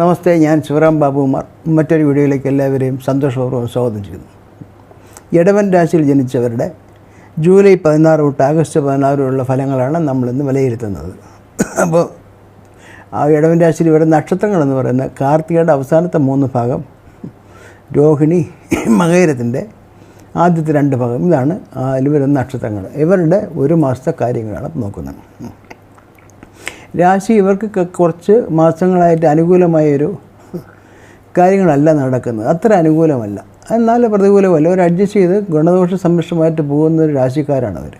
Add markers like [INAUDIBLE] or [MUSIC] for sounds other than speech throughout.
നമസ്തേ ഞാൻ ശിവറാം ബാബുകുമാർ മറ്റൊരു വീഡിയോയിലേക്ക് എല്ലാവരെയും സന്തോഷപൂർവം സ്വാഗതം ചെയ്യുന്നു. ഇടവൻ രാശിയിൽ ജനിച്ചവരുടെ ജൂലൈ പതിനാറ് തൊട്ട് ആഗസ്റ്റ് പതിനാറ് വരെയുള്ള ഫലങ്ങളാണ് നമ്മളിന്ന് വിലയിരുത്തുന്നത്. അപ്പോൾ ആ ഇടവൻ രാശിയിൽ വരുന്ന നക്ഷത്രങ്ങളെന്ന് പറയുന്ന കാർത്തികയുടെ അവസാനത്തെ മൂന്ന് ഭാഗം രോഹിണി മകേരത്തിന്റെ ആദ്യത്തെ രണ്ട് ഭാഗം ഇതാണ് അതിൽ വരുന്ന നക്ഷത്രങ്ങൾ. ഇവരുടെ ഒരു മാസത്തെ കാര്യങ്ങളാണ് നോക്കുന്നത്. രാശി ഇവർക്ക് കുറച്ച് മാസങ്ങളായിട്ട് അനുകൂലമായൊരു കാര്യങ്ങളല്ല നടക്കുന്നത്. അത്ര അനുകൂലമല്ല. എന്നാൽ പ്രതികൂലമല്ല. അവർ അഡ്ജസ്റ്റ് ചെയ്ത് ഗുണദോഷ സമ്മിഷ്ടമായിട്ട് പോകുന്ന ഒരു രാശിക്കാരാണ് അവർ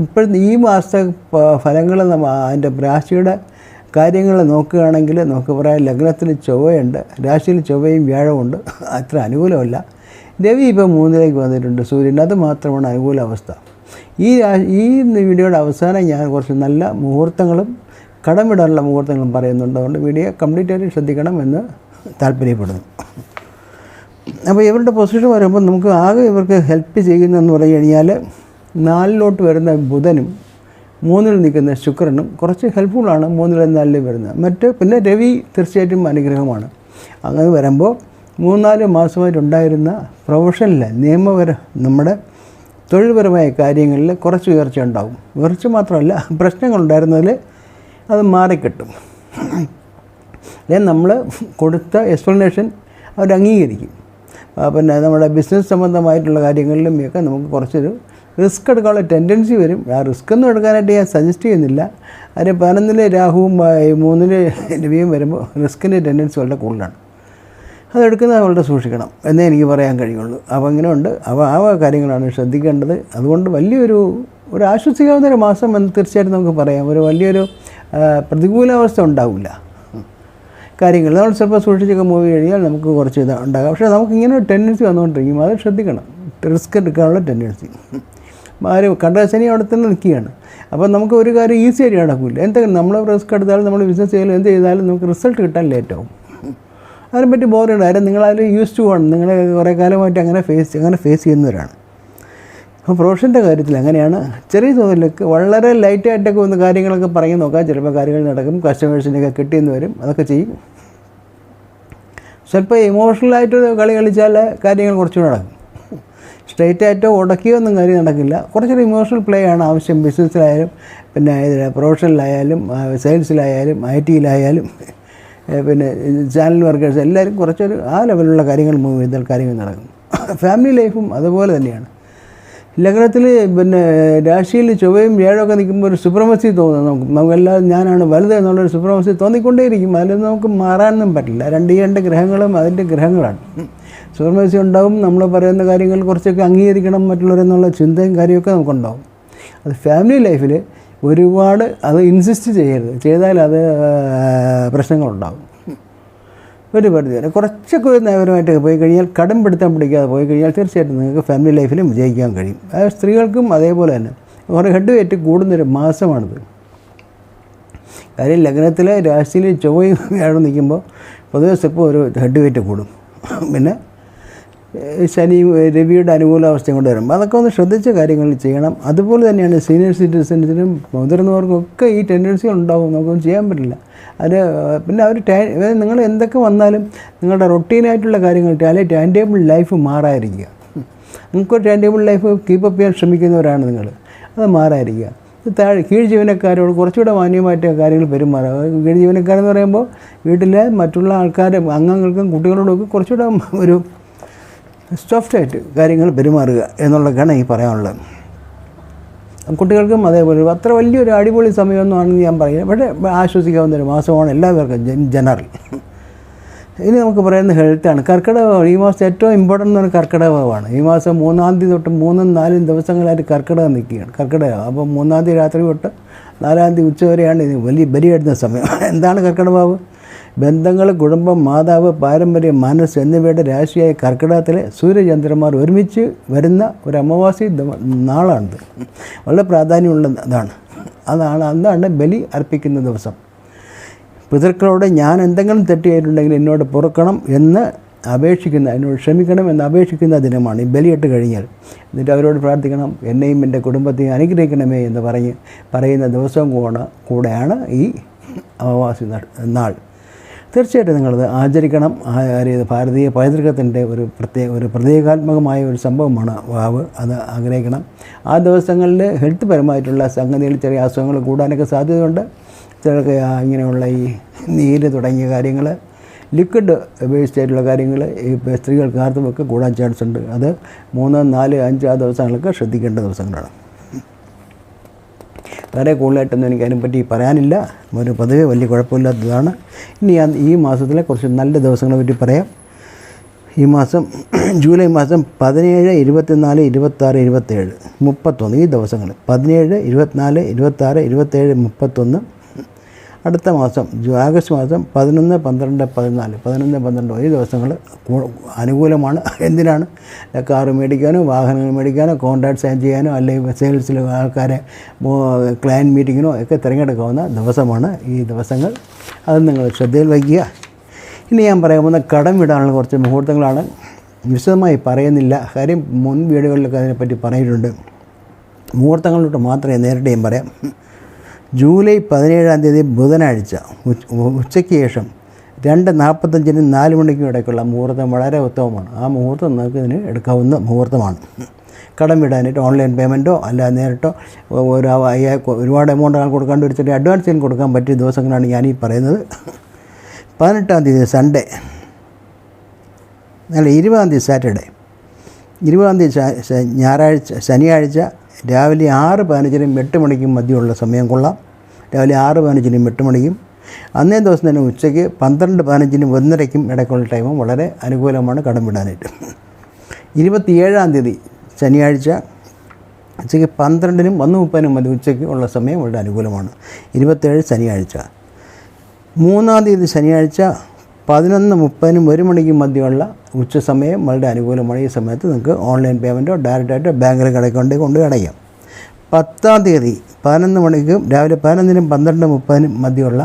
ഇപ്പോഴത്തെ ഈ മാസത്തെ ഫലങ്ങൾ അതിന്റെ രാശിയുടെ കാര്യങ്ങൾ നോക്കുകയാണെങ്കിൽ നമുക്ക് പറയാം ലഗ്നത്തിൽ ചൊവ്വയുണ്ട്. രാശിയിൽ ചൊവ്വയും വ്യാഴമുണ്ട് അത്ര അനുകൂലമല്ല. രവി ഇപ്പോൾ മൂന്നിലേക്ക് വന്നിട്ടുണ്ട്. സൂര്യൻ അത് മാത്രമാണ് അനുകൂല അവസ്ഥ ഈ ഈ വീഡിയോയുടെ അവസാനം ഞാൻ കുറച്ച് നല്ല മുഹൂർത്തങ്ങളും കടമിടാനുള്ള മുഹൂർത്തങ്ങളും പറയുന്നുണ്ട്. അതുകൊണ്ട് വീഡിയോ കംപ്ലീറ്റ് ആയിട്ട് ശ്രദ്ധിക്കണം എന്ന് താല്പര്യപ്പെടുന്നു. അപ്പോൾ ഇവരുടെ പൊസിഷൻ വരുമ്പോൾ നമുക്ക് ആകെ ഇവർക്ക് ഹെൽപ്പ് ചെയ്യുന്നതെന്ന് പറഞ്ഞു കഴിഞ്ഞാൽ നാലിലോട്ട് വരുന്ന ബുധനും മൂന്നിൽ നിൽക്കുന്ന ശുക്രനും കുറച്ച് ഹെൽപ്ഫുള്ളാണ് മൂന്നിലും നാലിലും വരുന്നത്. മറ്റ് പിന്നെ രവി തീർച്ചയായിട്ടും അനുഗ്രഹമാണ്. അങ്ങനെ വരുമ്പോൾ മൂന്നാൽ മാസമായിട്ടുണ്ടായിരുന്ന പ്രൊഫഷനിൽ നിയമപര നമ്മുടെ തൊഴിൽപരമായ കാര്യങ്ങളിൽ കുറച്ച് ഉയർച്ച ഉണ്ടാകും. ഉയർച്ച മാത്രമല്ല പ്രശ്നങ്ങളുണ്ടായിരുന്നതിൽ അത് മാറിക്കിട്ടും. അല്ലെങ്കിൽ നമ്മൾ കൊടുത്ത എക്സ്പ്ലനേഷൻ അവർ അംഗീകരിക്കും. പിന്നെ നമ്മുടെ ബിസിനസ് സംബന്ധമായിട്ടുള്ള കാര്യങ്ങളിലും ഒക്കെ നമുക്ക് കുറച്ചൊരു റിസ്ക് എടുക്കാനുള്ള ടെൻഡൻസി വരും. ആ റിസ്ക് ഒന്നും എടുക്കാനായിട്ട് ഞാൻ സജസ്റ്റ് ചെയ്യുന്നില്ല. അതിന് പതിനൊന്നിലെ രാഹുവും മൂന്നിലെ രവിയും വരുമ്പോൾ റിസ്കിന്റെ ടെൻഡൻസി വളരെ കൂടുതലാണ്. അതെടുക്കുന്നത് വളരെ സൂക്ഷിക്കണം എന്നേ എനിക്ക് പറയാൻ കഴിയുള്ളൂ. അപ്പോൾ അങ്ങനെ ഉണ്ട് അപ്പോൾ ആ കാര്യങ്ങളാണ് ശ്രദ്ധിക്കേണ്ടത്. അതുകൊണ്ട് വലിയൊരു ഒരു ആശ്വസിക്കാവുന്ന ഒരു മാസം എന്ന് തീർച്ചയായിട്ടും നമുക്ക് പറയാം. ഒരു വലിയൊരു പ്രതികൂലാവസ്ഥ ഉണ്ടാവില്ല. കാര്യങ്ങൾ. നമ്മൾ ചിലപ്പോൾ സൂക്ഷിച്ചൊക്കെ മൂവ് കഴിഞ്ഞാൽ നമുക്ക് കുറച്ച് ഇത് ഉണ്ടാകാം. പക്ഷേ നമുക്കിങ്ങനെ ഒരു ടെൻഡൻസി വന്നുകൊണ്ടിരിക്കും. അത് ശ്രദ്ധിക്കണം. റിസ്ക് എടുക്കാനുള്ള ടെൻഡൻസി ആര് കണ്ടശനി അവിടെ തന്നെ നിൽക്കുകയാണ്. അപ്പോൾ നമുക്ക് ഒരു കാര്യം ഈസി ആയിട്ട് നടക്കില്ല. എന്തെങ്കിലും നമ്മൾ റിസ്ക് എടുത്താലും നമ്മൾ ബിസിനസ് ചെയ്താലും എന്ത് ചെയ്താലും നമുക്ക് റിസൾട്ട് കിട്ടാൻ ലേറ്റാവും അതിനെപ്പറ്റി ബോറിയുണ്ട് ആരും നിങ്ങളതിൽ യൂസ് ടു ആണ്. നിങ്ങളെ കുറേ കാലമായിട്ട് അങ്ങനെ ഫേസ് അങ്ങനെ ഫേസ് ചെയ്യുന്നവരാണ്. അപ്പോൾ പ്രൊഫഷന്റെ കാര്യത്തിൽ അങ്ങനെയാണ് ചെറിയ തോതിലൊക്കെ വളരെ ലൈറ്റായിട്ടൊക്കെ ഒന്ന് കാര്യങ്ങളൊക്കെ പറഞ്ഞു നോക്കാം. ചിലപ്പോൾ കാര്യങ്ങൾ നടക്കും കസ്റ്റമേഴ്സിനൊക്കെ കിട്ടിയെന്ന് വരും. അതൊക്കെ ചെയ്യും. ചിലപ്പോൾ ഇമോഷണലായിട്ട് കളി കളിച്ചാൽ കാര്യങ്ങൾ കുറച്ചുകൂടെ നടക്കും. സ്ട്രെയിറ്റായിട്ടോ ആയിട്ടോ ഉടക്കിയോ ഒന്നും കാര്യം നടക്കില്ല. കുറച്ചൊരു ഇമോഷണൽ പ്ലേ ആണ് ആവശ്യം. ബിസിനസ്സിലായാലും പിന്നെ ഇതിൽ പ്രൊഫഷനിലായാലും സെയിൽസിലായാലും ഐ ടിയിലായാലും പിന്നെ ചാനൽ വർക്കേഴ്സ് എല്ലാവരും കുറച്ചൊരു ആ ലെവലിലുള്ള കാര്യങ്ങൾ മൂവ് ചെയ്താൽ കാര്യങ്ങൾ നടക്കും. ഫാമിലി ലൈഫും അതുപോലെ തന്നെയാണ്. ലഗ്നത്തിൽ പിന്നെ രാശിയിൽ ചൊവ്വയും ഏഴൊക്കെ നിൽക്കുമ്പോൾ ഒരു സുപ്രമസി തോന്നുന്നു നമുക്ക്. നമുക്കെല്ലാം ഞാനാണ് വലുത് എന്നുള്ളൊരു സുപ്രമസി തോന്നിക്കൊണ്ടേയിരിക്കും. അതിലൊന്നും നമുക്ക് മാറാനൊന്നും പറ്റില്ല. രണ്ട് ഈ രണ്ട് ഗ്രഹങ്ങളും അതിന്റെ ഗ്രഹങ്ങളാണ്. സുപ്രമസി ഉണ്ടാവും. നമ്മൾ പറയുന്ന കാര്യങ്ങൾ കുറച്ചൊക്കെ അംഗീകരിക്കണം മറ്റുള്ളവരെന്നുള്ള ചിന്തയും കാര്യമൊക്കെ നമുക്കുണ്ടാവും. അത് ഫാമിലി ലൈഫിൽ ഒരുപാട് അത് ഇൻസിസ്റ്റ് ചെയ്യരുത്. ചെയ്താൽ അത് പ്രശ്നങ്ങളുണ്ടാകും ഒരു പരിധി വരെ. കുറച്ചൊക്കെ ഒരു നയപരമായിട്ട് പോയി കഴിഞ്ഞാൽ കടം പിടുത്തം പിടിക്കാതെ പോയി കഴിഞ്ഞാൽ തീർച്ചയായിട്ടും നിങ്ങൾക്ക് ഫാമിലി ലൈഫിലും വിജയിക്കാൻ കഴിയും. അത് സ്ത്രീകൾക്കും അതേപോലെ തന്നെ. കുറേ ഹെഡ് വെയിറ്റ് കൂടുന്നൊരു മാസമാണിത്. കാര്യം ലഗ്നത്തിലെ രാശിയിൽ ചൊവ്വയും വ്യാഴം നിൽക്കുമ്പോൾ പൊതുവെ സ്റ്റെപ്പ് ഒരു ഹെഡ് വെയിറ്റ് കൂടും. പിന്നെ ഏഹ് രവിയുടെ അനുകൂല അനുകൂലാവസ്ഥയും കൊണ്ട് വരുമ്പോൾ അതൊക്കെ ഒന്ന് ശ്രദ്ധിച്ച കാര്യങ്ങൾ ചെയ്യണം. അതുപോലെ തന്നെയാണ് സീനിയർ സിറ്റിസൻസിനും മുതിർന്നവർക്കും ഒക്കെ ഈ ടെൻഡൻസികൾ ഉണ്ടാവും. നമുക്കൊന്നും ചെയ്യാൻ പറ്റില്ല. അത് പിന്നെ അവർ ടാ നിങ്ങൾ എന്തൊക്കെ വന്നാലും നിങ്ങളുടെ റൊട്ടീനായിട്ടുള്ള കാര്യങ്ങൾ അല്ലെങ്കിൽ ടൈം ടേബിൾ ലൈഫ് മാറാതിരിക്കുക. നിങ്ങൾക്ക് ടൈം ടേബിൾ ലൈഫ് കീപ്പപ്പ് ചെയ്യാൻ ശ്രമിക്കുന്നവരാണ് നിങ്ങൾ. അത് മാറാതിരിക്കുക. താഴെ കീഴ് ജീവനക്കാരോട് കുറച്ചുകൂടെ മാന്യമായിട്ട് കാര്യങ്ങൾ പെരുമാറുക. കീഴ് ജീവനക്കാരെന്ന് പറയുമ്പോൾ വീട്ടിലെ മറ്റുള്ള ആൾക്കാരും അംഗങ്ങൾക്കും കുട്ടികളോടൊക്കെ കുറച്ചുകൂടെ ഒരു സോഫ്റ്റായിട്ട് കാര്യങ്ങൾ പെരുമാറുക എന്നുള്ളതൊക്കെയാണ് ഈ പറയാനുള്ളത്. കുട്ടികൾക്കും അതേപോലെ അത്ര വലിയൊരു അടിപൊളി സമയമൊന്നുമാണെന്ന് ഞാൻ പറയുന്നത് പക്ഷേ ആശ്വസിക്കാവുന്ന ഒരു മാസമാണ് എല്ലാവർക്കും ജനറൽ. ഇനി നമുക്ക് പറയുന്ന ഹെൽത്താണ് കർക്കിടകം ഈ മാസം ഏറ്റവും ഇമ്പോർട്ടന്റ് എന്ന് പറഞ്ഞാൽ കർക്കിടകമാണ് ഈ മാസം മൂന്നാം തീയതി തൊട്ട് മൂന്നും നാലും ദിവസങ്ങളായിട്ട് കർക്കിടകം നിൽക്കുകയാണ്. കർക്കിടകം. അപ്പോൾ മൂന്നാം തീയതി രാത്രി തൊട്ട് നാലാം തീയതി ഉച്ച വരെയാണ് ഇത് വലിയ ബലിയെടുത്ത സമയം. എന്താണ് കർക്കിടകമാവ് ബന്ധങ്ങൾ കുടുംബം മാതാവ് പാരമ്പര്യം മനസ്സ് എന്നിവയുടെ രാശിയായ കർക്കിടകത്തിലെ സൂര്യചന്ദ്രന്മാർ ഒരുമിച്ച് വരുന്ന ഒരു അമാവാസി നാളാണിത്. വളരെ പ്രാധാന്യമുള്ള ഇതാണ്. അതാണ് അന്നാണ് ബലി അർപ്പിക്കുന്ന ദിവസം. പിതൃക്കളോട് ഞാൻ എന്തെങ്കിലും തെറ്റിയായിട്ടുണ്ടെങ്കിൽ എന്നോട് പൊറുക്കണം എന്ന് അപേക്ഷിക്കുന്ന എന്നോട് ക്ഷമിക്കണം എന്ന് അപേക്ഷിക്കുന്ന ദിനമാണ് ഈ ബലിയിട്ട് കഴിഞ്ഞാൽ. എന്നിട്ട് അവരോട് പ്രാർത്ഥിക്കണം എന്നെയും എന്റെ കുടുംബത്തെയും അനുഗ്രഹിക്കണമേ എന്ന് പറഞ്ഞ് പറയുന്ന ദിവസവും കൂടെ കൂടെയാണ് ഈ അമാവാസി നാൾ. തീർച്ചയായിട്ടും നിങ്ങളത് ആചരിക്കണം. ഭാരതീയ പൈതൃകത്തിന്റെ ഒരു പ്രത്യേക ഒരു പ്രതീകാത്മകമായ ഒരു സംഭവമാണ് വാവ്. അത് ആഗ്രഹിക്കണം. ആ ദിവസങ്ങളിൽ ഹെൽത്ത് പരമായിട്ടുള്ള സംഗതികൾ ചെറിയ അസുഖങ്ങൾ കൂടാനൊക്കെ സാധ്യതയുണ്ട്. ചിലർക്ക് ഇങ്ങനെയുള്ള ഈ നീര് തുടങ്ങിയ കാര്യങ്ങൾ ലിക്വിഡ് വേസ്റ്റ് ആയിട്ടുള്ള കാര്യങ്ങൾ ഈ സ്ത്രീകൾക്ക് ആർത്തുമൊക്കെ കൂടാൻ ചാൻസ് ഉണ്ട്. അത് മൂന്ന് നാല് അഞ്ച് ആ ദിവസങ്ങളൊക്കെ ശ്രദ്ധിക്കേണ്ട ദിവസങ്ങളാണ്. വേറെ കൂടുതലായിട്ടൊന്നും എനിക്ക് അതിനെപ്പറ്റി പറയാനില്ല. ഒരു പൊതുവെ വലിയ കുഴപ്പമില്ലാത്തതാണ്. ഇനി ഞാൻ ഈ മാസത്തിലെ കുറച്ച് നല്ല ദിവസങ്ങളെ പറ്റി പറയാം. ഈ മാസം [CLEARS THROAT] ജൂലൈ മാസം പതിനേഴ് ഇരുപത്തിനാല് ഇരുപത്താറ് ഇരുപത്തേഴ് മുപ്പത്തൊന്ന് ഈ ദിവസങ്ങൾ പതിനേഴ് ഇരുപത്തിനാല് ഇരുപത്താറ് ഇരുപത്തേഴ് മുപ്പത്തൊന്ന് അടുത്ത മാസം ആഗസ്റ്റ് മാസം പതിനൊന്ന് പന്ത്രണ്ട് പതിനാല്. പതിനൊന്ന് പന്ത്രണ്ട് ഈ ദിവസങ്ങൾ അനുകൂലമാണ്. എന്തിനാണ്? കാറ് മേടിക്കാനോ വാഹനങ്ങൾ മേടിക്കാനോ കോൺട്രാക്ട് സൈൻ ചെയ്യാനോ അല്ലെങ്കിൽ സെയിൽസിൽ ആൾക്കാരെ ക്ലയന്റ് മീറ്റിങ്ങിനോ ഒക്കെ തിരഞ്ഞെടുക്കാവുന്ന ദിവസമാണ് ഈ ദിവസങ്ങൾ. അത് നിങ്ങൾ ശ്രദ്ധയിൽ വയ്ക്കുക. ഇനി ഞാൻ പറയാൻ പോകുന്ന കടം വിടാനുള്ള കുറച്ച് മുഹൂർത്തങ്ങളാണ്. വിശദമായി പറയുന്നില്ല. കാര്യം മുൻ വീടുകളിലൊക്കെ അതിനെപ്പറ്റി പറഞ്ഞിട്ടുണ്ട് മുഹൂർത്തങ്ങളിലോട്ട് മാത്രമേ നേരിട്ട് ഞാൻ പറയാം. ജൂലൈ പതിനേഴാം തീയതി ബുധനാഴ്ച ഉച്ചയ്ക്ക് ശേഷം രണ്ട് നാൽപ്പത്തഞ്ചിനും നാല് മണിക്കും ഇടയ്ക്കുള്ള മുഹൂർത്തം വളരെ ഉത്തമമാണ്. ആ മുഹൂർത്തം നിങ്ങൾക്ക് ഇതിന് എടുക്കാവുന്ന മുഹൂർത്തമാണ്. കടം വിടാനായിട്ട് ഓൺലൈൻ പേയ്മെന്റോ അല്ല നേരിട്ടോ ഒരു ഒരുപാട് എമൗണ്ട് കൊടുക്കാണ്ട് ഒരു ചെറിയ അഡ്വാൻസ് ചെയ്യാൻ കൊടുക്കാൻ പറ്റിയ ദിവസങ്ങളാണ് ഞാൻ ഈ പറയുന്നത്. പതിനെട്ടാം തീയതി സൺഡേ. അല്ല ഇരുപതാം തീയതി സാറ്റർഡേ. ഇരുപതാം തീയതി ഞായറാഴ്ച ശനിയാഴ്ച രാവിലെ ആറ് പതിനഞ്ചിനും എട്ട് മണിക്കും മധ്യമുള്ള സമയം കൊള്ളാം. രാവിലെ ആറ് പതിനഞ്ചിനും എട്ട് മണിക്കും. അന്നേ ദിവസം തന്നെ ഉച്ചയ്ക്ക് പന്ത്രണ്ട് പതിനഞ്ചിനും ഒന്നരയ്ക്കും ഇടയ്ക്കുള്ള ടൈമും വളരെ അനുകൂലമാണ് കടം വിടാനായിട്ട് ഇരുപത്തിയേഴാം തീയതി ശനിയാഴ്ച ഉച്ചയ്ക്ക് പന്ത്രണ്ടിനും ഒന്ന് മുപ്പതിനും മതി ഉച്ചയ്ക്ക് ഉള്ള സമയം വളരെ അനുകൂലമാണ്. ഇരുപത്തേഴ് ശനിയാഴ്ച. മൂന്നാം തീയതി ശനിയാഴ്ച പതിനൊന്ന് മുപ്പതിനും ഒരു മണിക്കും മധ്യമുള്ള ഉച്ച സമയം വളരെ അനുകൂലമാണ്. ഈ സമയത്ത് നിങ്ങൾക്ക് ഓൺലൈൻ പേയ്മെന്റോ ഡയറക്റ്റായിട്ട് ബാങ്കിൽ കടക്കൊണ്ടേ കൊണ്ട് അടയ്ക്കാം. പത്താം തീയതി പതിനൊന്ന് മണിക്കും രാവിലെ പതിനൊന്നിനും പന്ത്രണ്ട് മുപ്പതിനും മധ്യമുള്ള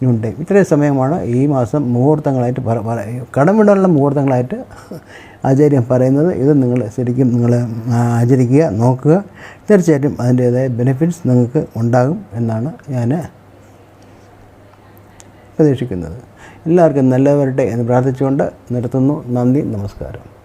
ന്യൂൺ ടൈം ഇത്രയും സമയമാണ് ഈ മാസം മുഹൂർത്തങ്ങളായിട്ട് പറ കടമിടാനുള്ള കടം വിടാനുള്ള മുഹൂർത്തങ്ങളായിട്ട് ആചാര്യം പറയുന്നത്. ഇത് നിങ്ങൾ ശരിക്കും നിങ്ങൾ ആചരിക്കുക നോക്കുക. തീർച്ചയായിട്ടും അതിന്റേതായ ബെനിഫിറ്റ്സ് നിങ്ങൾക്ക് ഉണ്ടാകും എന്നാണ് ഞാൻ പ്രതീക്ഷിക്കുന്നത്. എല്ലാവർക്കും നല്ലവരുടെ എന്ന് പ്രാർത്ഥിച്ചുകൊണ്ട് നിർത്തുന്നു. നന്ദി നമസ്കാരം.